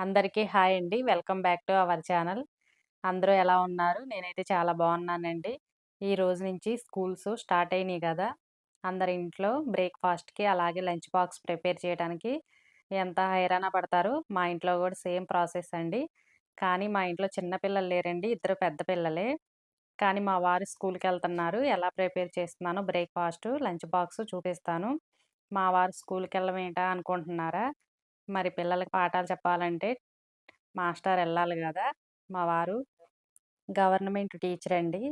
అందరికీ హాయ్ అండి. Welcome back to our channel. అందరూ ఎలా ఉన్నారు? నేనైతే చాలా బాగున్నానండి. ఈ రోజు నుంచి స్కూల్స్ స్టార్ట్ అయినాయి కదా అందరి ఇంట్లో బ్రేక్‌ఫాస్ట్‌కి అలాగే లంచ్ బాక్స్ ప్రిపేర్ చేయడానికి ఎంత హైరానా పడతారు మా ఇంట్లో కూడా సేమ్ ప్రాసెస్ అండి. కానీ మా ఇంట్లో చిన్న పిల్లలు లేరండి. ఇద్దరు పెద్ద పిల్లలే. కానీ మా వారు స్కూల్కి వెళ్తున్నారు ఎలా ప్రిపేర్ చేస్తున్నానో బ్రేక్‌ఫాస్ట్, లంచ్ బాక్స్ చూపిస్తాను. మా వారు స్కూల్కి వెళ్ళమేంటా అనుకుంటున్నారా? మరి పిల్లలకి పాఠాలు చెప్పాలంటే మాస్టర్ ఎళ్ళాలి గదా! మా వారు గవర్నమెంట్ టీచర్ అండి.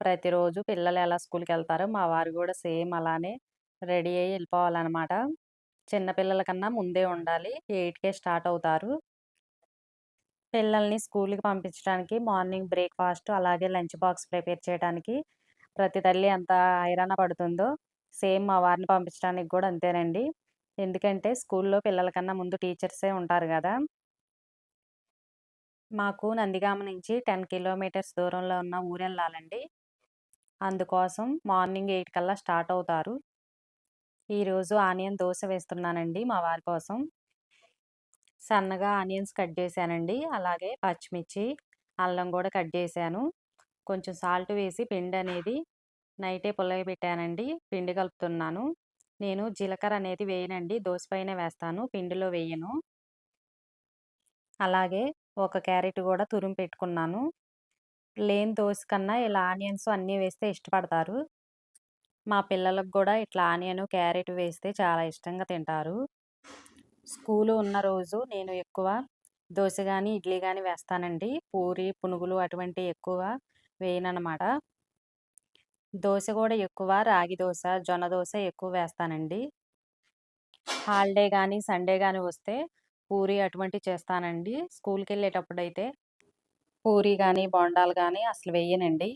ప్రతిరోజు పిల్లలు ఎలా స్కూల్‌కెళ్తారో మా వారు గూడా సేమ్ అలానే రెడీ అయ్యి ఎళ్ళిపోవాలనమాట. చిన్న పిల్లల కన్నా ముందే ఉండాలి. 8కే స్టార్ట్ అవుతారు. పిల్లల్ని స్కూల్‌కి పంపించడానికి మార్నింగ్ బ్రేక్‌ఫాస్ట్ అలాగే లంచ్ బాక్స్ ప్రిపేర్ చేయడానికి ప్రతి తల్లి ఎంత హైరానా పడుతుందో సేమ్ మా వారిని పంపించడానికి గూడా అంతేనండి. ఎందుకంటే స్కూల్‌లో పిల్లల కన్నా ముందు టీచర్సే ఉంటారు కదా మాకు నందిగామ నుంచి 10 కిలోమీటర్స్ దూరంలో ఉన్న ఊరెళ్ళాలండి. అందుకోసం మార్నింగ్ ఎయిట్ కల్లా స్టార్ట్ అవుతారు. ఈరోజు ఆనియన్ దోశ వేస్తున్నానండి మా వారి కోసం. సన్నగా ఆనియన్స్ కట్ చేశానండి. అలాగే పచ్చిమిర్చి, అల్లం కూడా కట్ చేశాను. కొంచెం సాల్ట్ వేసి పిండి అనేది నైటే పుల్లయబెట్టానండి. పిండి కలుపుతున్నాను. నేను జీలకర్ర అనేది వేయనండి. దోశ పైన వేస్తాను. పిండిలో వేయను. అలాగే ఒక క్యారెట్ కూడా తురిమి పెట్టుకున్నాను. లేని దోశ కన్నా ఇలా ఆనియన్స్ అన్నీ వేస్తే ఇష్టపడతారు. మా పిల్లలకు కూడా ఇట్లా ఆనియను, క్యారెట్ వేస్తే చాలా ఇష్టంగా తింటారు. స్కూలు ఉన్న రోజు నేను ఎక్కువ దోశ కానీ ఇడ్లీ కానీ వేస్తానండి. పూరి, పునుగులు అటువంటివి ఎక్కువ వేయననమాట. దోశ కూడా ఎక్కువ రాగి దోశ జొన్న దోశ ఎక్కువ వేస్తానండి. హాలిడే కానీ సండే కానీ వస్తే పూరి అటువంటివి చేస్తానండి. స్కూల్‌కెళ్ళేటప్పుడైతే పూరి కానీ బోండాలు కానీ అసలు వేయనండి.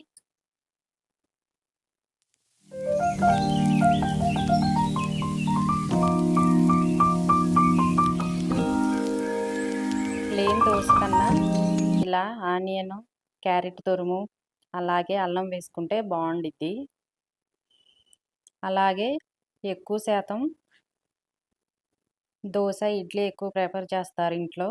ప్లెయిన్ దోస కన్నా ఇలా ఆనియను, క్యారెట్ తురుము, అలాగే అల్లం వేసుకుంటే బాగుండిద్ది అలాగే ఎక్కువ శాతం దోశ ఇడ్లీ ఎక్కువ ప్రిఫర్ చేస్తారు ఇంట్లో.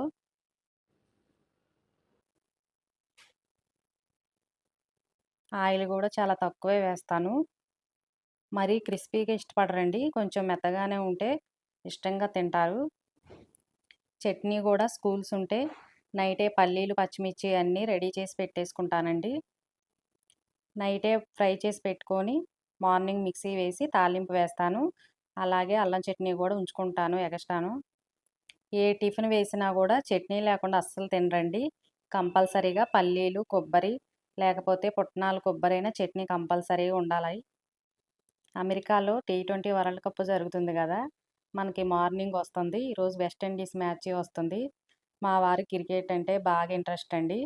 ఆయిల్ కూడా చాలా తక్కువే వేస్తాను. మరీ క్రిస్పీగా ఇష్టపడరండి. కొంచెం మెత్తగానే ఉంటే ఇష్టంగా తింటారు. చట్నీ కూడా స్కూల్స్ ఉంటే నైటే పల్లీలు, పచ్చిమిర్చి అన్నీ రెడీ చేసి పెట్టేసుకుంటానండి. నైటే ఫ్రై చేసి పెట్టుకొని మార్నింగ్ మిక్సీ వేసి తాలింపు వేస్తాను. అలాగే అల్లం చట్నీ కూడా ఉంచుకుంటాను ఎగస్ట్రాను. ఏ టిఫిన్ వేసినా కూడా చట్నీ లేకుండా అస్సలు తినరండి. కంపల్సరీగా పల్లీలు, కొబ్బరి లేకపోతే పుట్నాలు అయినా చట్నీ కంపల్సరీగా ఉండాలి. అమెరికాలో టీ20 వరల్డ్ కప్ జరుగుతుంది కదా మనకి మార్నింగ్ వస్తుంది. ఈరోజు వెస్ట్ ఇండీస్ మ్యాచ్ వస్తుంది. మా వారి క్రికెట్ అంటే బాగా ఇంట్రెస్ట్ అండి.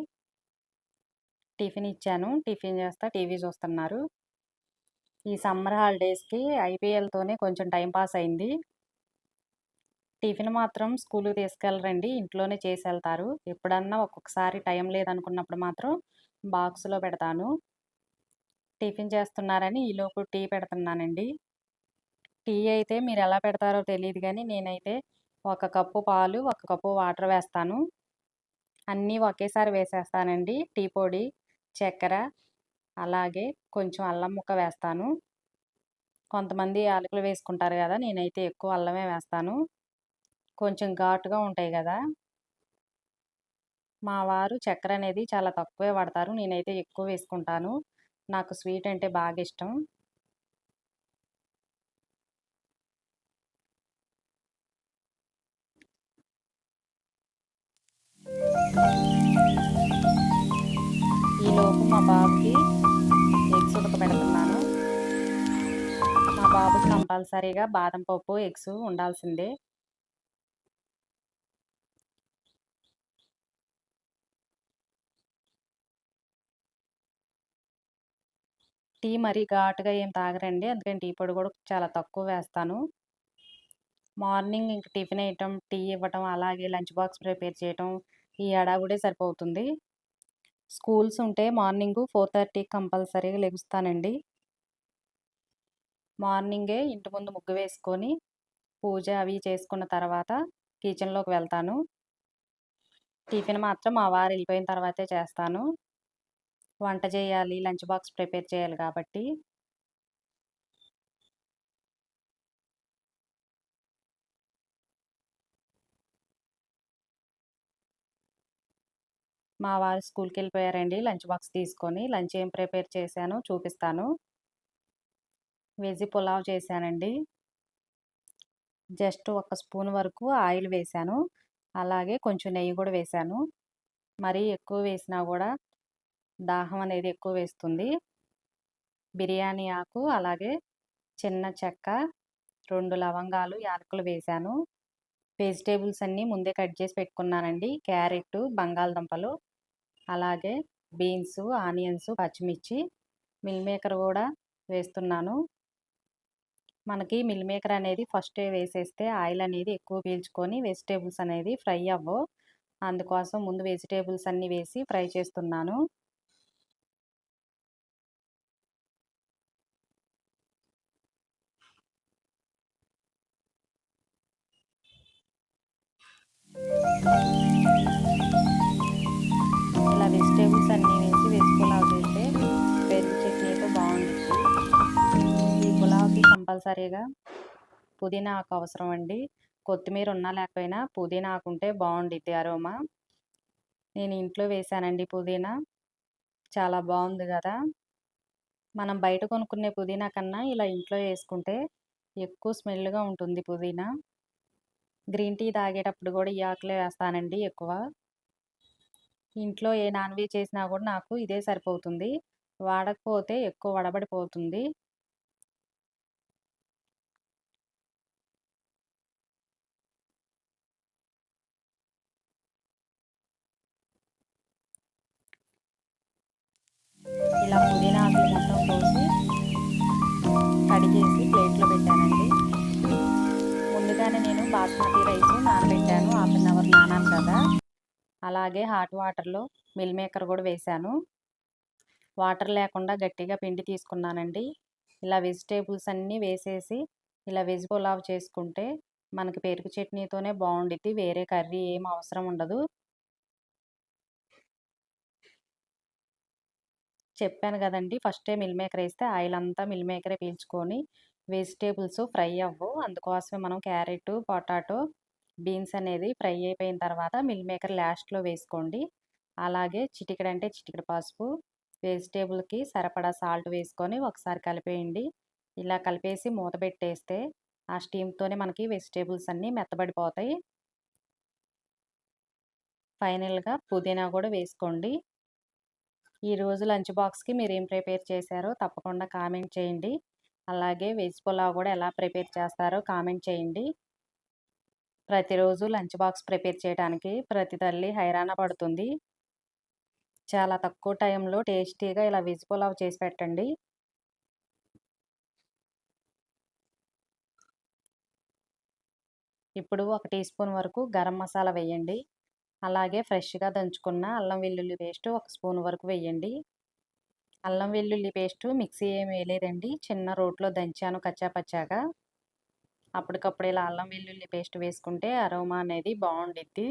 టిఫిన్ ఇచ్చాను. టిఫిన్ చేస్తా టీవీ చూస్తున్నారు. ఈ సమ్మర్ హాలిడేస్‌కి ఐపీఎల్‌తోనే కొంచెం టైం పాస్ అయింది. టిఫిన్ మాత్రం స్కూల్కి తీసుకెళ్ళరండి. ఇంట్లోనే చేసి వెళ్తారు ఎప్పుడన్నా ఒక్కొక్కసారి టైం లేదనుకున్నప్పుడు మాత్రం బాక్స్‌లో పెడతాను. టిఫిన్ చేస్తున్నారని ఈలోపు టీ పెడుతున్నానండి. టీ అయితే మీరు ఎలా పెడతారో తెలియదు కానీ నేనైతే ఒక కప్పు పాలు, ఒక కప్పు వాటర్ వేస్తాను. అన్నీ ఒకేసారి వేసేస్తానండి. టీ పొడి, చక్కెర, అలాగే కొంచెం అల్లం ముక్క వేస్తాను. కొంతమంది యాలకులు వేసుకుంటారు కదా నేనైతే ఎక్కువ అల్లమే వేస్తాను. కొంచెం ఘాటుగా ఉంటాయి కదా మా వారు చక్కెర అనేది చాలా తక్కువే వాడతారు. నేనైతే ఎక్కువ వేసుకుంటాను. నాకు స్వీట్ అంటే బాగా ఇష్టం. ఈలోపు మా బాబుకి ఎగ్స్ ఉడకబెడుతున్నాను. మా బాబుకి కంపల్సరీగా బాదం పప్పు, ఎగ్స్ ఉండాల్సిందే. టీ మరీ ఘాటుగా ఏం తాగరండి. అందుకని టీ పొడి కూడా చాలా తక్కువ వేస్తాను. మార్నింగ్ ఇంక టిఫిన్ వేయటం టీ ఇవ్వటం, అలాగే లంచ్ బాక్స్ ప్రిపేర్ చేయటం ఈ హడావుడే సరిపోతుంది. స్కూల్స్ ఉంటే మార్నింగ్ ఫోర్ థర్టీకి కంపల్సరీగా లెగుస్తానండి. మార్నింగే ఇంటి ముందు ముగ్గు వేసుకొని, పూజ అవి చేసుకున్న తర్వాత కిచెన్‌లోకి వెళ్తాను. టిఫిన్ మాత్రం మా వారు వెళ్ళిపోయిన తర్వాతే చేస్తాను వంట చేయాలి లంచ్ బాక్స్ ప్రిపేర్ చేయాలి కాబట్టి మా వారు స్కూల్కి వెళ్ళిపోయారండి లంచ్ బాక్స్ తీసుకొని లంచ్ ఏం ప్రిపేర్ చేశాను చూపిస్తాను. వెజ్ పులావ్ చేశానండి. జస్ట్ ఒక స్పూన్ వరకు ఆయిల్ వేశాను. అలాగే కొంచెం నెయ్యి కూడా వేశాను. మరీ ఎక్కువ వేసినా కూడా దాహం అనేది ఎక్కువ వేస్తుంది. బిర్యానీ ఆకు అలాగే చిన్న చెక్క రెండు లవంగాలు యాలకులు వేశాను. వెజిటేబుల్స్ అన్నీ ముందే కట్ చేసి పెట్టుకున్నానండి. క్యారెట్ బంగాళదుంపలు. అలాగే బీన్స్ ఆనియన్స్ పచ్చిమిర్చి మిల్ మేకర్ కూడా వేస్తున్నాను. మనకి మిల్ మేకర్ అనేది ఫస్ట్ వేసేస్తే ఆయిల్ అనేది ఎక్కువ పీల్చుకొని వెజిటేబుల్స్ అనేది ఫ్రై అవ్వవు. అందుకోసం ముందు వెజిటేబుల్స్ అన్నీ వేసి ఫ్రై చేస్తున్నాను. కంపల్సరీగా. పుదీనా ఆకు అవసరం అండి కొత్తిమీర ఉన్నా లేకపోయినా పుదీనా ఆకు ఉంటే బాగుండిద్ది అరోమా. నేను ఇంట్లో వేసానండి పుదీనా. చాలా బాగుంది కదా. మనం బయట కొనుక్కునే పుదీనా కన్నా ఇలా ఇంట్లో వేసుకుంటే ఎక్కువ స్మెల్గా ఉంటుంది పుదీనా. గ్రీన్ టీ తాగేటప్పుడు కూడా ఈ ఆకులే వేస్తానండి ఎక్కువ. ఇంట్లో ఏ నాన్ వెజ్ చేసినా కూడా నాకు ఇదే సరిపోతుంది. వాడకపోతే ఎక్కువ వడబడిపోతుంది. బాస్మతి రైస్ నానబెట్టాను. హాఫ్ అన్ అవర్ నానాను కదా. అలాగే హాట్ వాటర్లో మిల్ మేకర్ కూడా వేశాను. వాటర్ లేకుండా గట్టిగా పిండి తీసుకున్నానండి. ఇలా వెజిటేబుల్స్ అన్నీ వేసేసి ఇలా వెజ్ పులావ్ చేసుకుంటే మనకి పెరుగు చట్నీతోనే బాగుండిద్ది. వేరే కర్రీ ఏం అవసరం ఉండదు. చెప్పాను కదండి ఫస్టే మిల్ మేకర్ వేస్తే ఆయిల్ అంతా మిల్ మేకరే పీల్చుకొని వెజిటేబుల్స్ ఫ్రై అవ్వవు అందుకోసమే మనం క్యారెట్ పొటాటో బీన్స్ అనేది ఫ్రై అయిపోయిన తర్వాత మిల్ మేకర్ లాస్ట్లో వేసుకోండి. అలాగే చిటికెడు అంటే చిటికెడు పసుపు వెజిటేబుల్కి సరిపడా సాల్ట్ వేసుకొని ఒకసారి కలిపేయండి. ఇలా కలిపేసి మూత పెట్టేస్తే ఆ స్టీమ్తోనే మనకి వెజిటేబుల్స్ అన్నీ మెత్తబడిపోతాయి. ఫైనల్గా పుదీనా కూడా వేసుకోండి. ఈరోజు లంచ్ బాక్స్కి మీరు ఏం ప్రిపేర్ చేశారో తప్పకుండా కామెంట్ చేయండి. అలాగే వెజ్ పులావ్ కూడా ఎలా ప్రిపేర్ చేస్తారో కామెంట్ చేయండి. ప్రతిరోజు లంచ్ బాక్స్ ప్రిపేర్ చేయడానికి ప్రతి తల్లి హైరాణ పడుతుంది. చాలా తక్కువ టైంలో టేస్టీగా ఇలా వెజ్ పులావ్ చేసి పెట్టండి. ఇప్పుడు ఒక టీ స్పూన్ వరకు గరం మసాలా వేయండి. అలాగే ఫ్రెష్గా దంచుకున్న అల్లం వెల్లుల్లి పేస్ట్ ఒక స్పూన్ వరకు వేయండి. అల్లం వెల్లుల్లి పేస్ట్ మిక్సీ ఏమి వేయలేదండి. చిన్న రోట్లో దంచాను కచ్చాపచ్చాగా. అప్పటికప్పుడు ఇలా అల్లం వెల్లుల్లి పేస్ట్ వేసుకుంటే అరోమా అనేది బాగుండిద్ది.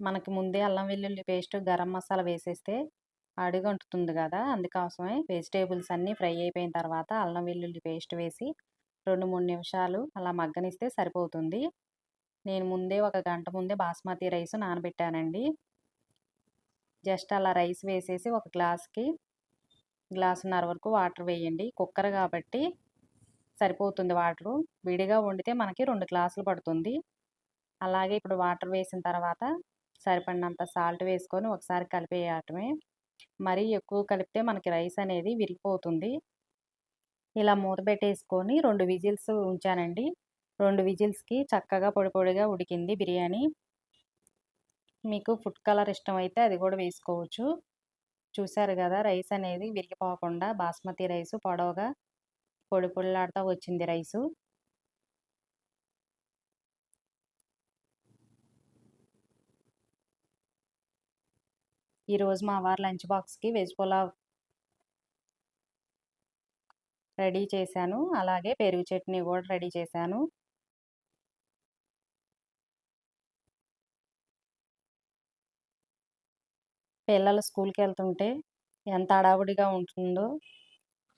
మనకి ముందే అల్లం వెల్లుల్లి పేస్ట్ గరం మసాలా వేసేస్తే అడుగంటుతుంది కదా! అందుకోసమే వెజిటేబుల్స్ అన్నీ ఫ్రై అయిపోయిన తర్వాత అల్లం వెల్లుల్లి పేస్ట్ వేసి రెండు మూడు నిమిషాలు అలా మగ్గనిస్తే సరిపోతుంది. నేను ముందే ఒక గంట ముందే బాస్మతి రైస్ నానబెట్టానండి. జస్ట్ అలా రైస్ వేసేసి ఒక గ్లాస్కి గ్లాసున్నర వరకు వాటర్ వేయండి. కుక్కర్ కాబట్టి సరిపోతుంది వాటరు. విడిగా వండితే మనకి రెండు గ్లాసులు పడుతుంది. అలాగే ఇప్పుడు వాటర్ వేసిన తర్వాత సరిపడినంత సాల్ట్ వేసుకొని ఒకసారి కలిపేయటమే. మరీ ఎక్కువ కలిపితే మనకి రైస్ అనేది విరిగిపోతుంది. ఇలా మూత పెట్టేసుకొని రెండు విజిల్స్ ఉంచానండి. రెండు విజిల్స్కి చక్కగా పొడి పొడిగా ఉడికింది బిర్యానీ. మీకు ఫుడ్ కలర్ ఇష్టమైతే అది కూడా వేసుకోవచ్చు. చూశారు కదా! రైస్ అనేది విరిగిపోకుండా బాస్మతి రైస్ పొడవుగా పొడి పొడిలాడుతూ వచ్చింది రైసు. ఈరోజు మా వారు లంచ్ బాక్స్కి వెజ్ పులావ్ రెడీ చేశాను. అలాగే పెరుగు చట్నీ కూడా రెడీ చేశాను. పిల్లలు స్కూల్కి వెళ్తుంటే ఎంత హడావుడిగా ఉంటుందో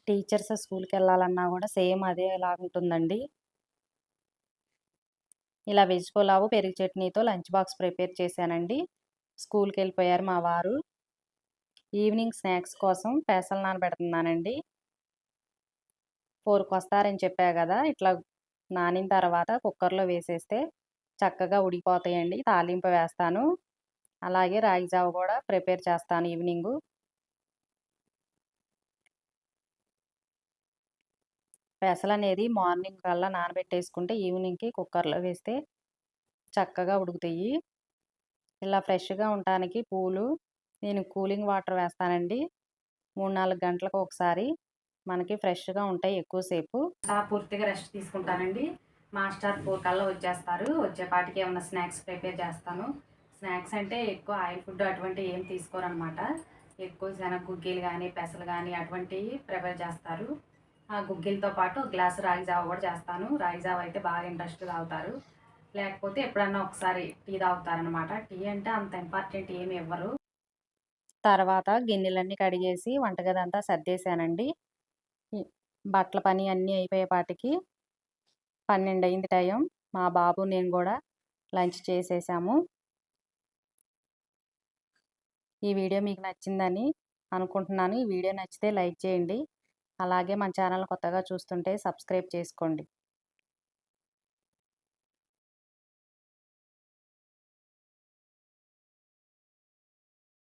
టీచర్స్ స్కూల్కి వెళ్ళాలన్నా కూడా సేమ్ అదే ఇలా ఉంటుందండి. ఇలా వెజ్ పులావు పెరుగు చట్నీతో లంచ్ బాక్స్ ప్రిపేర్ చేశానండి. స్కూల్కి వెళ్ళిపోయారు మా వారు. ఈవినింగ్ స్నాక్స్ కోసం పెసలు నానబెడుతున్నానండి. ఫోర్కి వస్తారని చెప్పా కదా ఇట్లా నానిన తర్వాత కుక్కర్లో వేసేస్తే చక్కగా ఉడికిపోతాయండి. తాలింపు వేస్తాను. అలాగే రాగి జావ కూడా ప్రిపేర్ చేస్తాను ఈవినింగు. పెసలు అనేది మార్నింగ్ కల్లా నానబెట్టేసుకుంటే ఈవినింగ్కి కుక్కర్లో వేస్తే చక్కగా ఉడుకుతాయి. ఇలా ఫ్రెష్గా ఉండటానికి పూలు నేను కూలింగ్ వాటర్ వేస్తానండి. మూడు నాలుగు గంటలకు ఒకసారి మనకి ఫ్రెష్గా ఉంటాయి ఎక్కువసేపు. పూర్తిగా రెస్ట్ తీసుకుంటానండి. మాస్టర్ ఫోర్ కల్లా వచ్చేస్తారు. వచ్చేపాటికి ఏమైనా స్నాక్స్ ప్రిపేర్ చేస్తాను. స్నాక్స్ అంటే ఎక్కువ ఆయిల్ ఫుడ్ అటువంటివి ఏం తీసుకోరనమాట. ఎక్కువ శనగ గుగ్గీలు కానీ పెసలు కానీ అటువంటివి ప్రిపేర్ చేస్తారు. ఆ గుగ్గిలతో పాటు గ్లాస్ రాగి జావ కూడా చేస్తాను. రాగి జావ అయితే బాగా ఇంట్రెస్ట్ తాగుతారు. లేకపోతే ఎప్పుడన్నా ఒకసారి టీ తాగుతారనమాట. టీ అంటే అంత ఇంపార్టెంట్ ఏమి ఇవ్వరు. తర్వాత గిన్నెలన్నీ కడిగేసి వంటగది అంతా సర్దేశానండి బట్టల పని అన్నీ అయిపోయేపాటికి పన్నెండు అయింది టైం. మా బాబు నేను కూడా లంచ్ చేసేసాము. ఈ వీడియో మీకు నచ్చిందని అనుకుంటున్నాను. ఈ వీడియో నచ్చితే లైక్ చేయండి. అలాగే మన ఛానల్ కొత్తగా చూస్తుంటే సబ్స్క్రైబ్ చేసుకోండి.